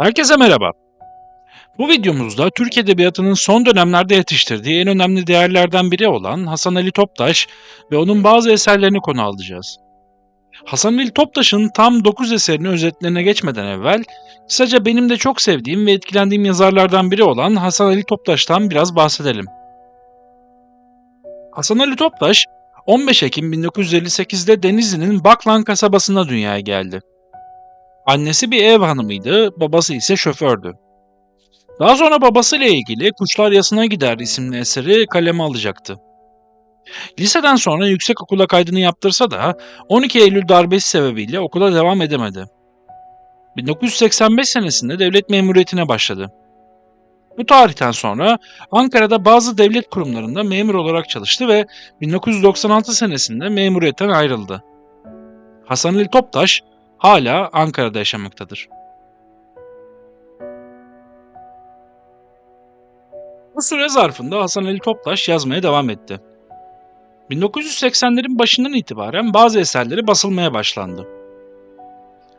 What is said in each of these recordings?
Herkese merhaba. Bu videomuzda Türk Edebiyatı'nın son dönemlerde yetiştirdiği en önemli değerlerden biri olan Hasan Ali Toptaş ve onun bazı eserlerini konu alacağız. Hasan Ali Toptaş'ın tam 9 eserini özetlerine geçmeden evvel, kısaca benim de çok sevdiğim ve etkilendiğim yazarlardan biri olan Hasan Ali Toptaş'tan biraz bahsedelim. Hasan Ali Toptaş, 15 Ekim 1958'de Denizli'nin Baklan kasabasında dünyaya geldi. Annesi bir ev hanımıydı, babası ise şofördü. Daha sonra babasıyla ilgili Kuşlar Yasına Gider isimli eseri kaleme alacaktı. Liseden sonra yüksek okula kaydını yaptırsa da 12 Eylül darbesi sebebiyle okula devam edemedi. 1985 senesinde devlet memuriyetine başladı. Bu tarihten sonra Ankara'da bazı devlet kurumlarında memur olarak çalıştı ve 1996 senesinde memuriyetten ayrıldı. Hasan Ali Toptaş hala Ankara'da yaşamaktadır. Bu süre zarfında Hasan Ali Toptaş yazmaya devam etti. 1980'lerin başından itibaren bazı eserleri basılmaya başlandı.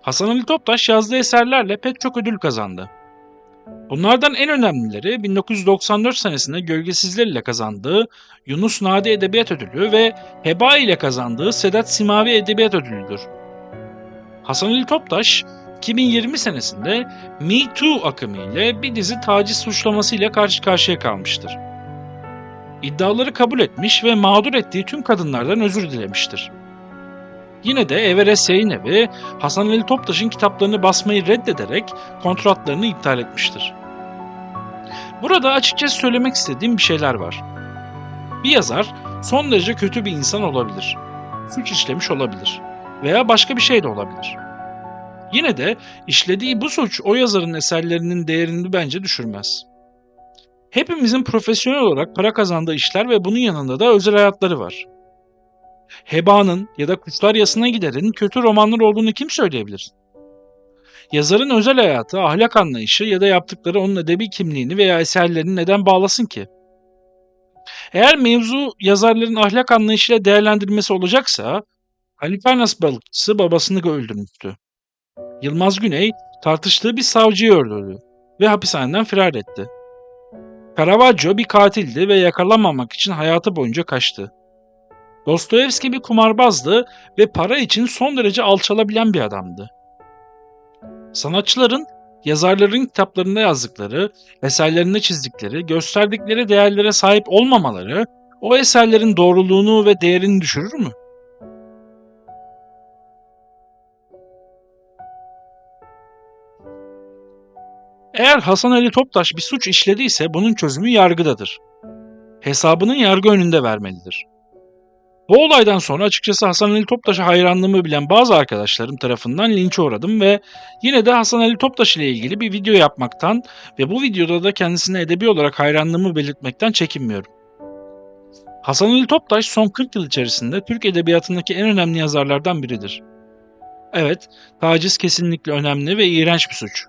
Hasan Ali Toptaş yazdığı eserlerle pek çok ödül kazandı. Bunlardan en önemlileri 1994 senesinde Gölgesizler ile kazandığı Yunus Nadi Edebiyat Ödülü ve Heba ile kazandığı Sedat Simavi Edebiyat Ödülü'dür. Hasan Ali Toptaş 2020 senesinde Me Too akımı ile bir dizi taciz suçlamasıyla karşı karşıya kalmıştır. İddiaları kabul etmiş ve mağdur ettiği tüm kadınlardan özür dilemiştir. Yine de Everest Yayın Evi Hasan Ali Toptaş'ın kitaplarını basmayı reddederek kontratlarını iptal etmiştir. Burada açıkçası söylemek istediğim bir şeyler var. Bir yazar son derece kötü bir insan olabilir. Suç işlemiş olabilir. Veya başka bir şey de olabilir. Yine de işlediği bu suç o yazarın eserlerinin değerini bence düşürmez. Hepimizin profesyonel olarak para kazandığı işler ve bunun yanında da özel hayatları var. Heba'nın ya da Kuşlar Yasına Gider'in kötü romanlar olduğunu kim söyleyebilir? Yazarın özel hayatı, ahlak anlayışı ya da yaptıkları onun edebi kimliğini veya eserlerini neden bağlasın ki? Eğer mevzu yazarların ahlak anlayışıyla değerlendirmesi olacaksa, Halikarnas balıkçısı babasını öldürmüştü. Yılmaz Güney tartıştığı bir savcıyı öldürdü ve hapishaneden firar etti. Caravaggio bir katildi ve yakalanmamak için hayatı boyunca kaçtı. Dostoyevski bir kumarbazdı ve para için son derece alçalabilen bir adamdı. Sanatçıların, yazarların kitaplarında yazdıkları, eserlerinde çizdikleri, gösterdikleri değerlere sahip olmamaları o eserlerin doğruluğunu ve değerini düşürür mü? Eğer Hasan Ali Toptaş bir suç işlediyse bunun çözümü yargıdadır. Hesabını yargı önünde vermelidir. Bu olaydan sonra açıkçası Hasan Ali Toptaş'a hayranlığımı bilen bazı arkadaşlarım tarafından linçe uğradım ve yine de Hasan Ali Toptaş ile ilgili bir video yapmaktan ve bu videoda da kendisine edebi olarak hayranlığımı belirtmekten çekinmiyorum. Hasan Ali Toptaş son 40 yıl içerisinde Türk Edebiyatı'ndaki en önemli yazarlardan biridir. Evet, taciz kesinlikle önemli ve iğrenç bir suç.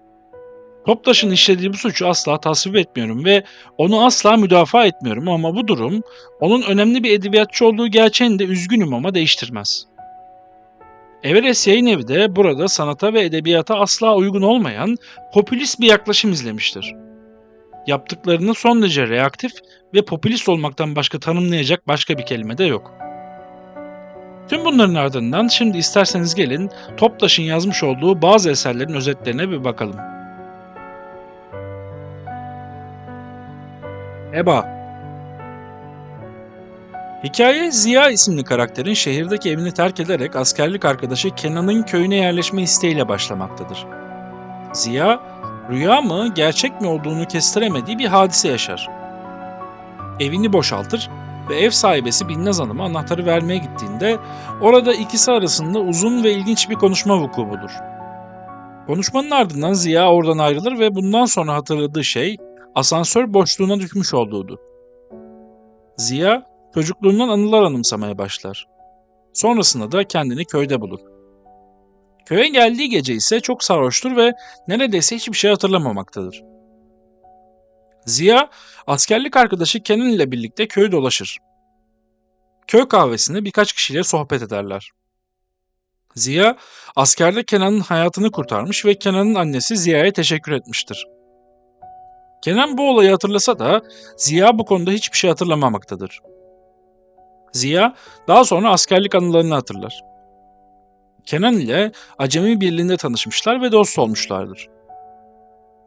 Toptaş'ın işlediği bu suçu asla tasvip etmiyorum ve onu asla müdafaa etmiyorum ama bu durum onun önemli bir edebiyatçı olduğu gerçeğini de üzgünüm ama değiştirmez. Everest Yayın Evi de burada sanata ve edebiyata asla uygun olmayan popülist bir yaklaşım izlemiştir. Yaptıklarını son derece reaktif ve popülist olmaktan başka tanımlayacak başka bir kelime de yok. Tüm bunların ardından şimdi isterseniz gelin Toptaş'ın yazmış olduğu bazı eserlerin özetlerine bir bakalım. Eba Hikaye Ziya isimli karakterin şehirdeki evini terk ederek askerlik arkadaşı Kenan'ın köyüne yerleşme isteğiyle başlamaktadır. Ziya, rüya mı gerçek mi olduğunu kestiremediği bir hadise yaşar. Evini boşaltır ve ev sahibesi Binnaz Hanım'a anahtarı vermeye gittiğinde orada ikisi arasında uzun ve ilginç bir konuşma vuku bulur. Konuşmanın ardından Ziya oradan ayrılır ve bundan sonra hatırladığı şey asansör boşluğuna düşmüş olduğudur. Ziya çocukluğundan anılar anımsamaya başlar. Sonrasında da kendini köyde bulur. Köye geldiği gece ise çok sarhoştur ve neredeyse hiçbir şey hatırlamamaktadır. Ziya, askerlik arkadaşı Kenan ile birlikte köyü dolaşır. Köy kahvesinde birkaç kişiyle sohbet ederler. Ziya askerde Kenan'ın hayatını kurtarmış ve Kenan'ın annesi Ziya'ya teşekkür etmiştir. Kenan bu olayı hatırlasa da Ziya bu konuda hiçbir şey hatırlamamaktadır. Ziya daha sonra askerlik anılarını hatırlar. Kenan ile Acemi Birliği'nde tanışmışlar ve dost olmuşlardır.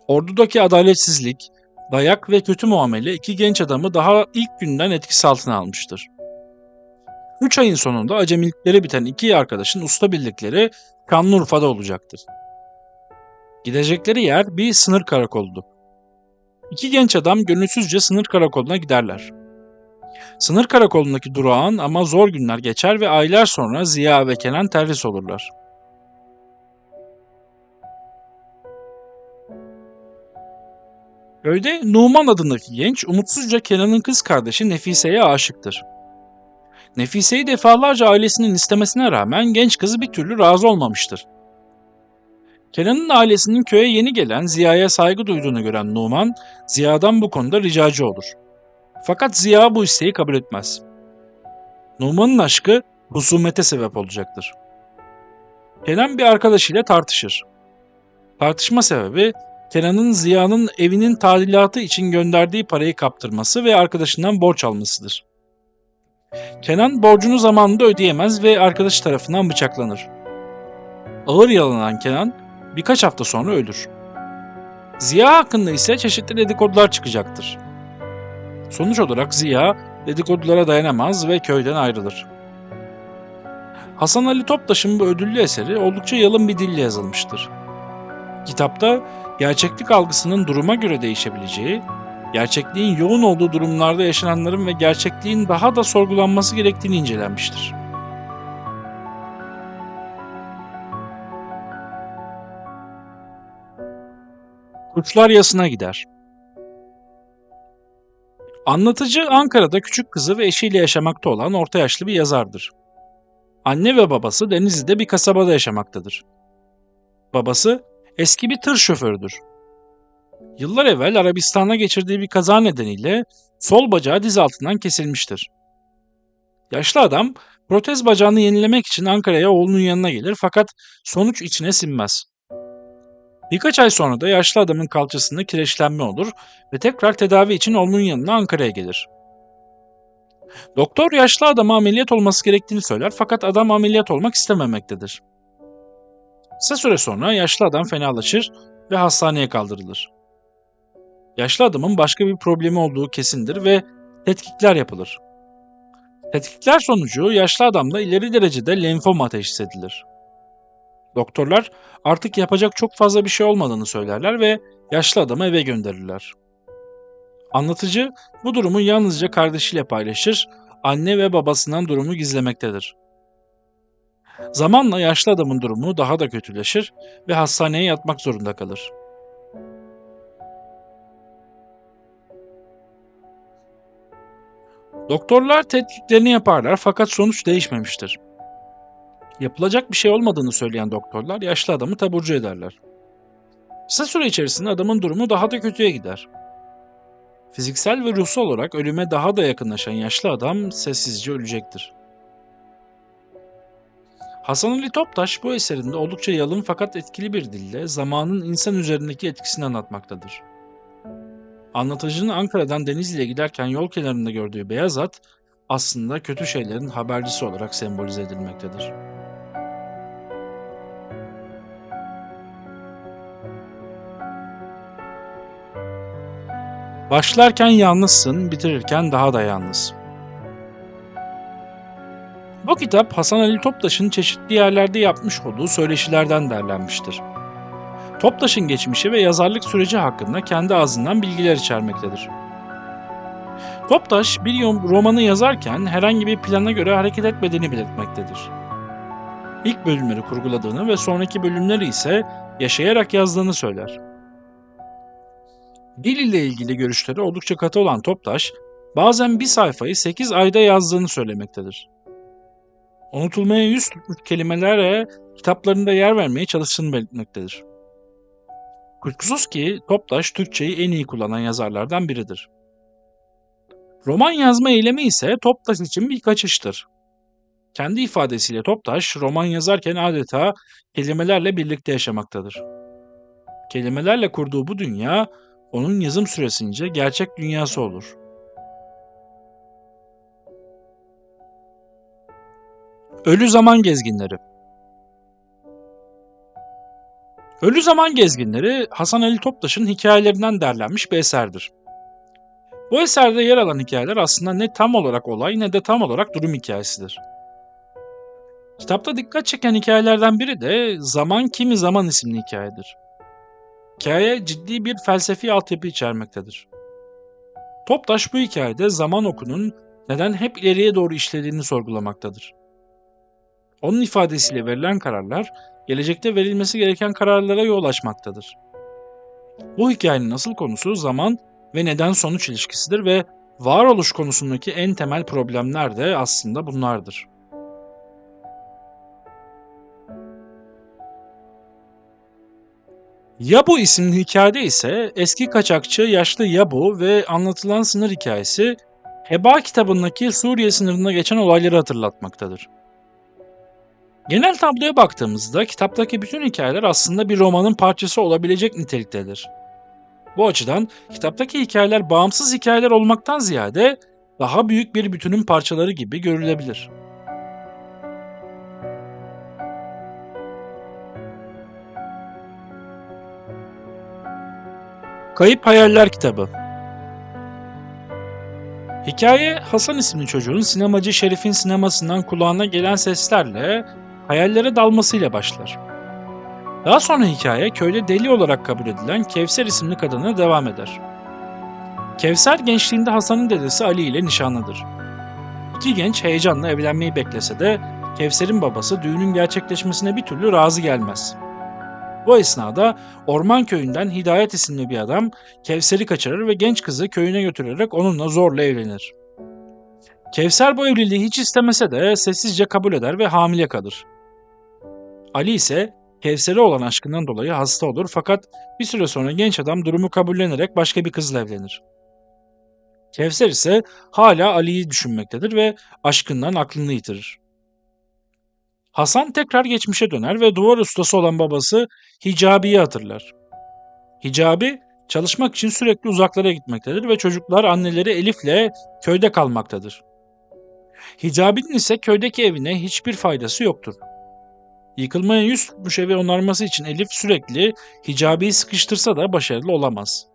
Ordudaki adaletsizlik, dayak ve kötü muamele iki genç adamı daha ilk günden etkisi altına almıştır. Üç ayın sonunda acemilikleri biten iki arkadaşın usta birlikleri Kanlıurfa'da olacaktır. Gidecekleri yer bir sınır karakoludur. İki genç adam gönülsüzce sınır karakoluna giderler. Sınır karakolundaki durağan ama zor günler geçer ve aylar sonra Ziya ve Kenan terhis olurlar. Köyde Numan adındaki genç umutsuzca Kenan'ın kız kardeşi Nefise'ye aşıktır. Nefise'yi defalarca ailesinin istemesine rağmen genç kızı bir türlü razı olmamıştır. Kenan'ın ailesinin köye yeni gelen Ziya'ya saygı duyduğunu gören Numan, Ziya'dan bu konuda ricacı olur. Fakat Ziya bu isteği kabul etmez. Numan'ın aşkı husumete sebep olacaktır. Kenan bir arkadaşıyla tartışır. Tartışma sebebi Kenan'ın Ziya'nın evinin tadilatı için gönderdiği parayı kaptırması ve arkadaşından borç almasıdır. Kenan borcunu zamanında ödeyemez ve arkadaşı tarafından bıçaklanır. Ağır yalanan Kenan birkaç hafta sonra ölür. Ziya hakkında ise çeşitli dedikodular çıkacaktır. Sonuç olarak Ziya dedikodulara dayanamaz ve köyden ayrılır. Hasan Ali Toptaş'ın bu ödüllü eseri oldukça yalın bir dille yazılmıştır. Kitapta gerçeklik algısının duruma göre değişebileceği, gerçekliğin yoğun olduğu durumlarda yaşananların ve gerçekliğin daha da sorgulanması gerektiğini incelenmiştir. Kuşlar yasına gider. Anlatıcı Ankara'da küçük kızı ve eşiyle yaşamakta olan orta yaşlı bir yazardır. Anne ve babası Denizli'de bir kasabada yaşamaktadır. Babası eski bir tır şoförüdür. Yıllar evvel Arabistan'a geçirdiği bir kaza nedeniyle sol bacağı diz altından kesilmiştir. Yaşlı adam protez bacağını yenilemek için Ankara'ya oğlunun yanına gelir fakat sonuç içine sinmez. Birkaç ay sonra da yaşlı adamın kalçasında kireçlenme olur ve tekrar tedavi için oğlunun yanına Ankara'ya gelir. Doktor yaşlı adama ameliyat olması gerektiğini söyler fakat adam ameliyat olmak istememektedir. Kısa süre sonra yaşlı adam fenalaşır ve hastaneye kaldırılır. Yaşlı adamın başka bir problemi olduğu kesindir ve tetkikler yapılır. Tetkikler sonucu yaşlı adamda ileri derecede lenfoma teşhis edilir. Doktorlar artık yapacak çok fazla bir şey olmadığını söylerler ve yaşlı adamı eve gönderirler. Anlatıcı bu durumu yalnızca kardeşiyle paylaşır, anne ve babasından durumu gizlemektedir. Zamanla yaşlı adamın durumu daha da kötüleşir ve hastaneye yatmak zorunda kalır. Doktorlar tetkiklerini yaparlar fakat sonuç değişmemiştir. Yapılacak bir şey olmadığını söyleyen doktorlar yaşlı adamı taburcu ederler. Kısa süre içerisinde adamın durumu daha da kötüye gider. Fiziksel ve ruhsal olarak ölüme daha da yakınlaşan yaşlı adam sessizce ölecektir. Hasan Ali Toptaş bu eserinde oldukça yalın fakat etkili bir dille zamanın insan üzerindeki etkisini anlatmaktadır. Anlatıcının Ankara'dan Denizli'ye giderken yol kenarında gördüğü beyaz at aslında kötü şeylerin habercisi olarak sembolize edilmektedir. Başlarken yalnızsın, bitirirken daha da yalnız. Bu kitap Hasan Ali Toptaş'ın çeşitli yerlerde yapmış olduğu söyleşilerden derlenmiştir. Toptaş'ın geçmişi ve yazarlık süreci hakkında kendi ağzından bilgiler içermektedir. Toptaş bir romanı yazarken herhangi bir plana göre hareket etmediğini belirtmektedir. İlk bölümleri kurguladığını ve sonraki bölümleri ise yaşayarak yazdığını söyler. Dil ile ilgili görüşleri oldukça katı olan Toptaş, bazen bir sayfayı 8 ayda yazdığını söylemektedir. Unutulmaya yüz tutmuş kelimelere kitaplarında yer vermeye çalıştığını belirtmektedir. Kuşkusuz ki Toptaş Türkçeyi en iyi kullanan yazarlardan biridir. Roman yazma eylemi ise Toptaş için bir kaçıştır. Kendi ifadesiyle Toptaş roman yazarken adeta kelimelerle birlikte yaşamaktadır. Kelimelerle kurduğu bu dünya onun yazım süresince gerçek dünyası olur. Ölü Zaman Gezginleri Ölü Zaman Gezginleri Hasan Ali Toptaş'ın hikayelerinden derlenmiş bir eserdir. Bu eserde yer alan hikayeler aslında ne tam olarak olay ne de tam olarak durum hikayesidir. Kitapta dikkat çeken hikayelerden biri de Zaman Kimi Zaman isimli hikayedir. Hikaye ciddi bir felsefi altyapı içermektedir. Toptaş bu hikayede zaman okunun neden hep ileriye doğru işlediğini sorgulamaktadır. Onun ifadesiyle verilen kararlar, gelecekte verilmesi gereken kararlara yol açmaktadır. Bu hikayenin asıl konusu zaman ve neden-sonuç ilişkisidir ve varoluş konusundaki en temel problemler de aslında bunlardır. Yabu isimli hikayede ise eski kaçakçı yaşlı Yabu ve anlatılan sınır hikayesi Heba kitabındaki Suriye sınırında geçen olayları hatırlatmaktadır. Genel tabloya baktığımızda kitaptaki bütün hikayeler aslında bir romanın parçası olabilecek niteliktedir. Bu açıdan kitaptaki hikayeler bağımsız hikayeler olmaktan ziyade daha büyük bir bütünün parçaları gibi görülebilir. Kayıp Hayaller kitabı Hikaye Hasan isimli çocuğun sinemacı Şerif'in sinemasından kulağına gelen seslerle hayallere dalmasıyla başlar. Daha sonra hikaye köyde deli olarak kabul edilen Kevser isimli kadına devam eder. Kevser gençliğinde Hasan'ın dedesi Ali ile nişanlıdır. İki genç heyecanla evlenmeyi beklese de Kevser'in babası düğünün gerçekleşmesine bir türlü razı gelmez. Bu esnada Orman Köyü'nden Hidayet isimli bir adam Kevser'i kaçırır ve genç kızı köyüne götürerek onunla zorla evlenir. Kevser bu evliliği hiç istemese de sessizce kabul eder ve hamile kalır. Ali ise Kevser'e olan aşkından dolayı hasta olur fakat bir süre sonra genç adam durumu kabullenerek başka bir kızla evlenir. Kevser ise hala Ali'yi düşünmektedir ve aşkından aklını yitirir. Hasan tekrar geçmişe döner ve duvar ustası olan babası Hicabi'yi hatırlar. Hicabi çalışmak için sürekli uzaklara gitmektedir ve çocuklar anneleri Elif'le köyde kalmaktadır. Hicabi'nin ise köydeki evine hiçbir faydası yoktur. Yıkılmaya yüz tutmuş evi onarması için Elif sürekli Hicabi'yi sıkıştırsa da başarılı olamaz.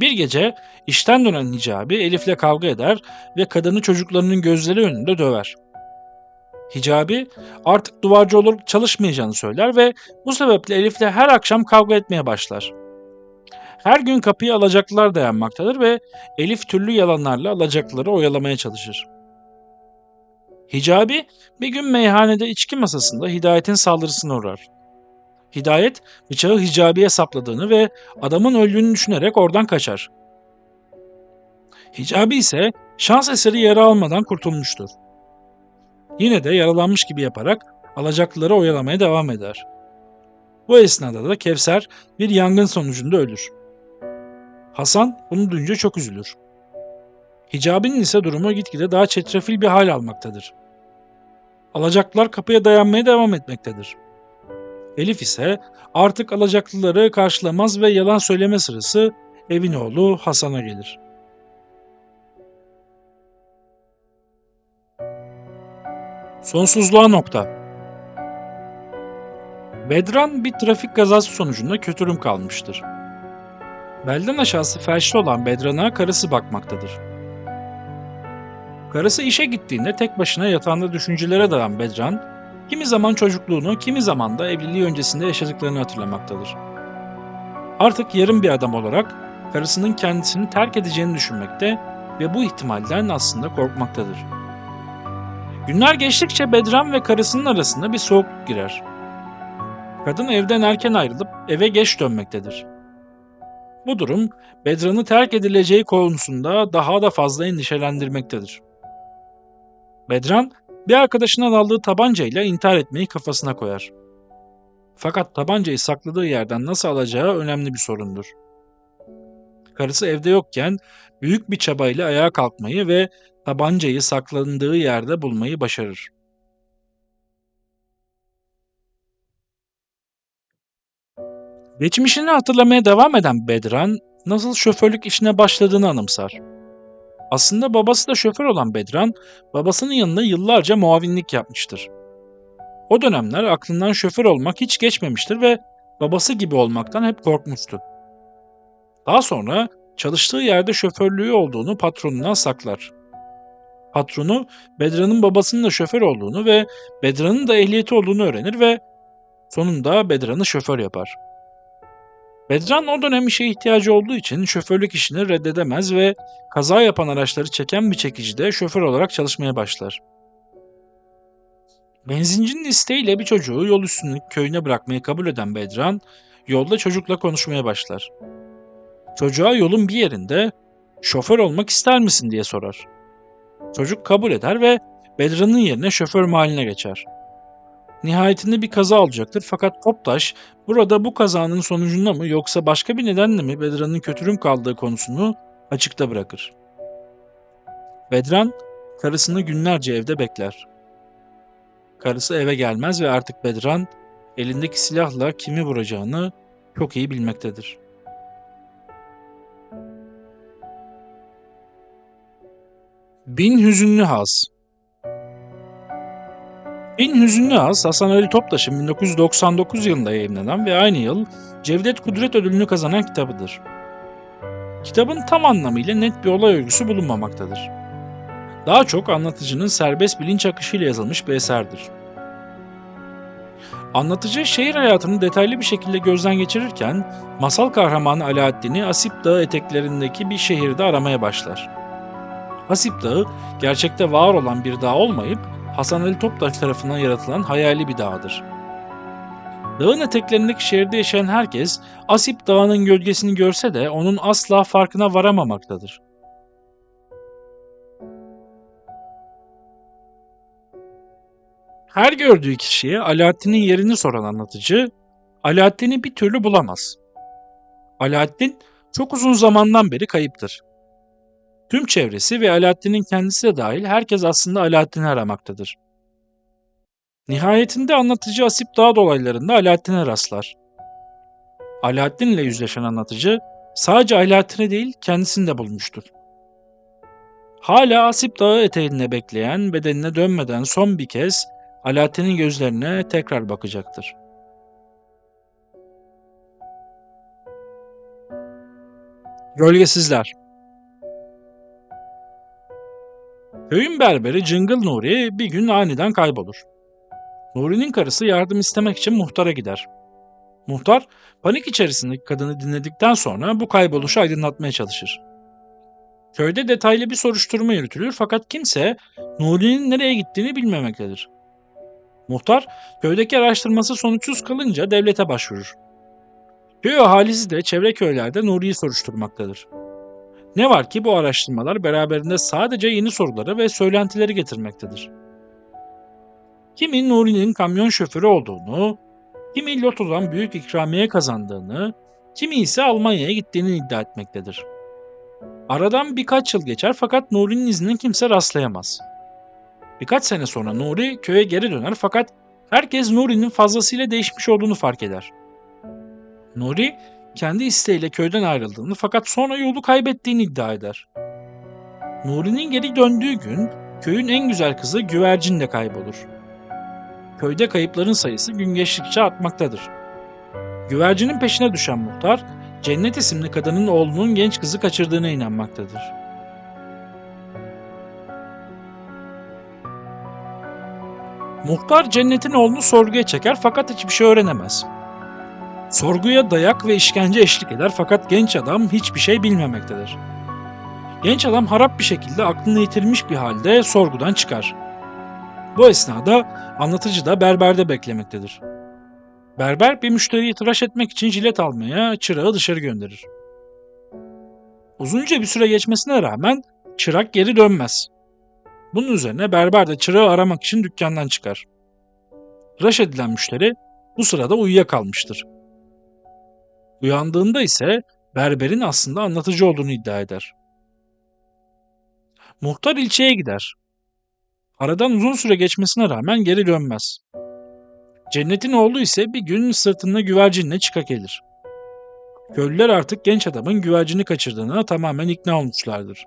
Bir gece işten dönen Hicabi Elif'le kavga eder ve kadını çocuklarının gözleri önünde döver. Hicabi artık duvarcı olup çalışmayacağını söyler ve bu sebeple Elif'le her akşam kavga etmeye başlar. Her gün kapıyı alacaklılar dayanmaktadır ve Elif türlü yalanlarla alacaklıları oyalamaya çalışır. Hicabi bir gün meyhanede içki masasında Hidayet'in saldırısına uğrar. Hidayet bıçağı Hicabi'ye sapladığını ve adamın öldüğünü düşünerek oradan kaçar. Hicabi ise şans eseri yara almadan kurtulmuştur. Yine de yaralanmış gibi yaparak alacaklıları oyalamaya devam eder. Bu esnada da Kevser bir yangın sonucunda ölür. Hasan bunu duyunca çok üzülür. Hicabinin ise durumu gitgide daha çetrefil bir hal almaktadır. Alacaklılar kapıya dayanmaya devam etmektedir. Elif ise artık alacaklıları karşılamaz ve yalan söyleme sırası evin oğlu Hasan'a gelir. Sonsuzluğa nokta. Bedran bir trafik kazası sonucunda kötürüm kalmıştır. Belden aşağısı felçli olan Bedran'a karısı bakmaktadır. Karısı işe gittiğinde tek başına yatağında düşüncelere dalan Bedran, kimi zaman çocukluğunu, kimi zaman da evliliği öncesinde yaşadıklarını hatırlamaktadır. Artık yarım bir adam olarak karısının kendisini terk edeceğini düşünmekte ve bu ihtimalden aslında korkmaktadır. Günler geçtikçe Bedran ve karısının arasında bir soğukluk girer. Kadın evden erken ayrılıp eve geç dönmektedir. Bu durum Bedran'ı terk edileceği konusunda daha da fazla endişelendirmektedir. Bedran bir arkadaşından aldığı tabancayla intihar etmeyi kafasına koyar. Fakat tabancayı sakladığı yerden nasıl alacağı önemli bir sorundur. Karısı evde yokken büyük bir çabayla ayağa kalkmayı ve tabancayı saklandığı yerde bulmayı başarır. Geçmişini hatırlamaya devam eden Bedran, nasıl şoförlük işine başladığını anımsar. Aslında babası da şoför olan Bedran, babasının yanında yıllarca muavinlik yapmıştır. O dönemler aklından şoför olmak hiç geçmemiştir ve babası gibi olmaktan hep korkmuştu. Daha sonra çalıştığı yerde şoförlüğü olduğunu patronuna saklar. Patronu Bedran'ın babasının da şoför olduğunu ve Bedran'ın da ehliyeti olduğunu öğrenir ve sonunda Bedran'ı şoför yapar. Bedran o dönem işe ihtiyacı olduğu için şoförlük işini reddedemez ve kaza yapan araçları çeken bir çekicide şoför olarak çalışmaya başlar. Benzincinin isteğiyle bir çocuğu yol üstünlük köyüne bırakmayı kabul eden Bedran, yolda çocukla konuşmaya başlar. Çocuğa yolun bir yerinde şoför olmak ister misin diye sorar. Çocuk kabul eder ve Bedran'ın yerine şoför mahalline geçer. Nihayetinde bir kaza olacaktır fakat Toptaş burada bu kazanın sonucunda mı yoksa başka bir nedenle mi Bedran'ın kötürüm kaldığı konusunu açıkta bırakır. Bedran karısını günlerce evde bekler. Karısı eve gelmez ve artık Bedran elindeki silahla kimi vuracağını çok iyi bilmektedir. Bin Hüzünlü Haz Bin Hüzünlü Haz, Hasan Ali Toptaş'ın 1999 yılında yayınlanan ve aynı yıl Cevdet Kudret ödülünü kazanan kitabıdır. Kitabın tam anlamıyla net bir olay örgüsü bulunmamaktadır. Daha çok anlatıcının serbest bilinç akışıyla yazılmış bir eserdir. Anlatıcı şehir hayatını detaylı bir şekilde gözden geçirirken masal kahramanı Alaaddin'i Asip Dağı eteklerindeki bir şehirde aramaya başlar. Asip Dağı gerçekte var olan bir dağ olmayıp Hasan Ali Toptaş tarafından yaratılan hayali bir dağdır. Dağın eteklerindeki şehirde yaşayan herkes Asip Dağı'nın gölgesini görse de onun asla farkına varamamaktadır. Her gördüğü kişiye Alaaddin'in yerini soran anlatıcı, Alaaddin'i bir türlü bulamaz. Alaaddin çok uzun zamandan beri kayıptır. Tüm çevresi ve Alaaddin'in kendisi de dahil herkes aslında Alaaddin'i aramaktadır. Nihayetinde anlatıcı Asip Dağ dolaylarında Alaaddin'e rastlar. Alaaddin ile yüzleşen anlatıcı sadece Alaaddin'i değil kendisini de bulmuştur. Hala Asip Dağı eteğinde bekleyen bedenine dönmeden son bir kez Alaaddin'in gözlerine tekrar bakacaktır. Gölgesizler Köyün berberi Cıngıl Nuri bir gün aniden kaybolur. Nuri'nin karısı yardım istemek için muhtara gider. Muhtar panik içerisindeki kadını dinledikten sonra bu kayboluşu aydınlatmaya çalışır. Köyde detaylı bir soruşturma yürütülür fakat kimse Nuri'nin nereye gittiğini bilmemektedir. Muhtar köydeki araştırması sonuçsuz kalınca devlete başvurur. Köy ahalisi de çevre köylerde Nuri'yi soruşturmaktadır. Ne var ki bu araştırmalar beraberinde sadece yeni soruları ve söylentileri getirmektedir. Kimi Nuri'nin kamyon şoförü olduğunu, kimi lotodan büyük ikramiye kazandığını, kimi ise Almanya'ya gittiğini iddia etmektedir. Aradan birkaç yıl geçer fakat Nuri'nin izine kimse rastlayamaz. Birkaç sene sonra Nuri köye geri döner fakat herkes Nuri'nin fazlasıyla değişmiş olduğunu fark eder. Nuri kendi isteğiyle köyden ayrıldığını fakat sonra yolu kaybettiğini iddia eder. Nuri'nin geri döndüğü gün köyün en güzel kızı Güvercin de kaybolur. Köyde kayıpların sayısı gün geçtikçe artmaktadır. Güvercinin peşine düşen muhtar, Cennet isimli kadının oğlunun genç kızı kaçırdığına inanmaktadır. Muhtar Cennet'in oğlunu sorguya çeker fakat hiçbir şey öğrenemez. Sorguya dayak ve işkence eşlik eder fakat genç adam hiçbir şey bilmemektedir. Genç adam harap bir şekilde aklını yitirmiş bir halde sorgudan çıkar. Bu esnada anlatıcı da berberde beklemektedir. Berber bir müşteriyi tıraş etmek için jilet almaya çırağı dışarı gönderir. Uzunca bir süre geçmesine rağmen çırak geri dönmez. Bunun üzerine berber de çırağı aramak için dükkandan çıkar. Tıraş edilen müşteri bu sırada uyuyakalmıştır. Uyandığında ise berberin aslında anlatıcı olduğunu iddia eder. Muhtar ilçeye gider. Aradan uzun süre geçmesine rağmen geri dönmez. Cennetin oğlu ise bir gün sırtında güvercinle çıka gelir. Köylüler artık genç adamın güvercini kaçırdığına tamamen ikna olmuşlardır.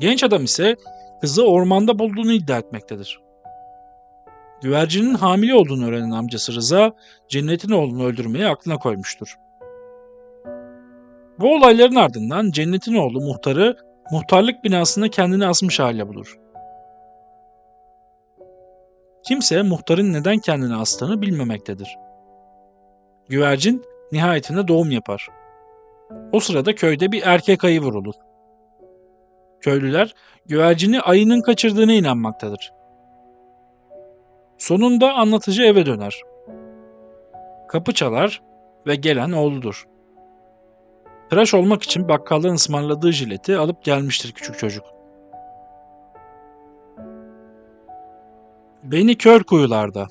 Genç adam ise kızı ormanda bulduğunu iddia etmektedir. Güvercinin hamile olduğunu öğrenen amcası Rıza, Cennet'in oğlunu öldürmeyi aklına koymuştur. Bu olayların ardından Cennet'in oğlu muhtarı muhtarlık binasında kendini asmış hale bulur. Kimse muhtarın neden kendini astığını bilmemektedir. Güvercin nihayetinde doğum yapar. O sırada köyde bir erkek ayı vurulur. Köylüler güvercini ayının kaçırdığına inanmaktadır. Sonunda anlatıcı eve döner. Kapı çalar ve gelen oğludur. Tıraş olmak için bakkaldan ısmarladığı jileti alıp gelmiştir küçük çocuk. Beni kör kuyularda.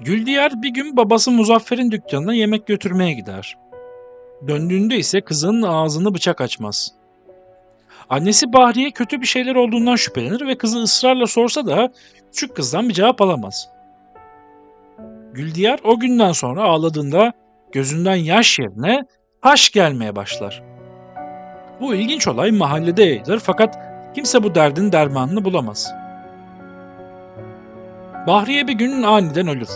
Güldiyar bir gün babası Muzaffer'in dükkanına yemek götürmeye gider. Döndüğünde ise kızının ağzını bıçak açmaz. Annesi Bahriye kötü bir şeyler olduğundan şüphelenir ve kızı ısrarla sorsa da küçük kızdan bir cevap alamaz. Güldiyar o günden sonra ağladığında gözünden yaş yerine taş gelmeye başlar. Bu ilginç olay mahallede yayılır fakat kimse bu derdin dermanını bulamaz. Bahriye bir gün aniden ölür.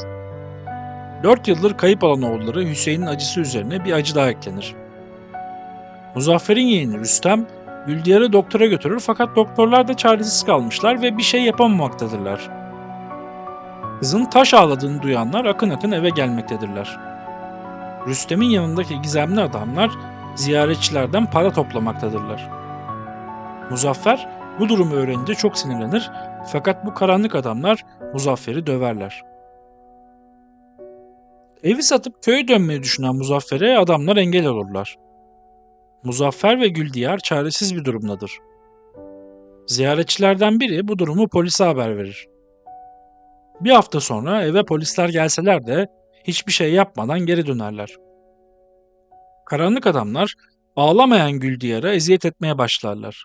Dört yıldır kayıp olan oğulları Hüseyin'in acısı üzerine bir acı daha eklenir. Muzaffer'in yeğeni Rüstem, Güldiyar'ı doktora götürür fakat doktorlar da çaresiz kalmışlar ve bir şey yapamamaktadırlar. Kızın taş ağladığını duyanlar akın akın eve gelmektedirler. Rüstem'in yanındaki gizemli adamlar ziyaretçilerden para toplamaktadırlar. Muzaffer bu durumu öğrenince çok sinirlenir fakat bu karanlık adamlar Muzaffer'i döverler. Evi satıp köye dönmeyi düşünen Muzaffer'e adamlar engel olurlar. Muzaffer ve Güldiyar çaresiz bir durumdadır. Ziyaretçilerden biri bu durumu polise haber verir. Bir hafta sonra eve polisler gelseler de hiçbir şey yapmadan geri dönerler. Karanlık adamlar ağlamayan Güldiyar'a eziyet etmeye başlarlar.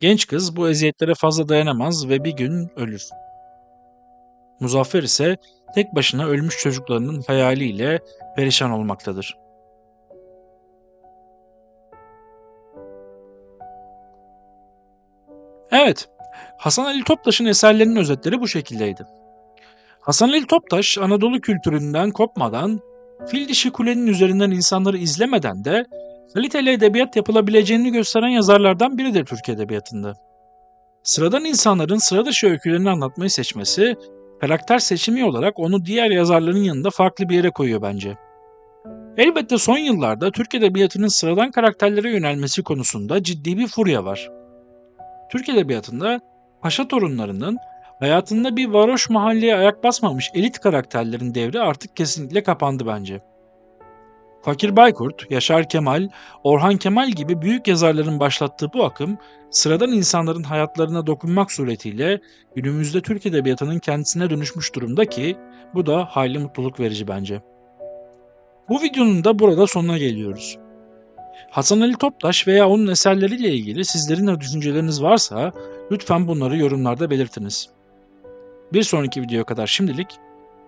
Genç kız bu eziyetlere fazla dayanamaz ve bir gün ölür. Muzaffer ise tek başına ölmüş çocuklarının hayaliyle perişan olmaktadır. Evet, Hasan Ali Toptaş'ın eserlerinin özetleri bu şekildeydi. Hasan Ali Toptaş Anadolu kültüründen kopmadan, fil dişi kulenin üzerinden insanları izlemeden de kaliteli edebiyat yapılabileceğini gösteren yazarlardan biridir Türk Edebiyatı'nda. Sıradan insanların sıra dışı öykülerini anlatmayı seçmesi, karakter seçimi olarak onu diğer yazarların yanında farklı bir yere koyuyor bence. Elbette son yıllarda Türk Edebiyatı'nın sıradan karakterlere yönelmesi konusunda ciddi bir furya var. Türk Edebiyatı'nda paşa torunlarının hayatında bir varoş mahalleye ayak basmamış elit karakterlerin devri artık kesinlikle kapandı bence. Fakir Baykurt, Yaşar Kemal, Orhan Kemal gibi büyük yazarların başlattığı bu akım, sıradan insanların hayatlarına dokunmak suretiyle günümüzde Türk Edebiyatı'nın kendisine dönüşmüş durumda ki bu da hayli mutluluk verici bence. Bu videonun da burada sonuna geliyoruz. Hasan Ali Toptaş veya onun eserleriyle ilgili sizlerin de düşünceleriniz varsa lütfen bunları yorumlarda belirtiniz. Bir sonraki videoya kadar şimdilik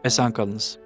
esen kalınız.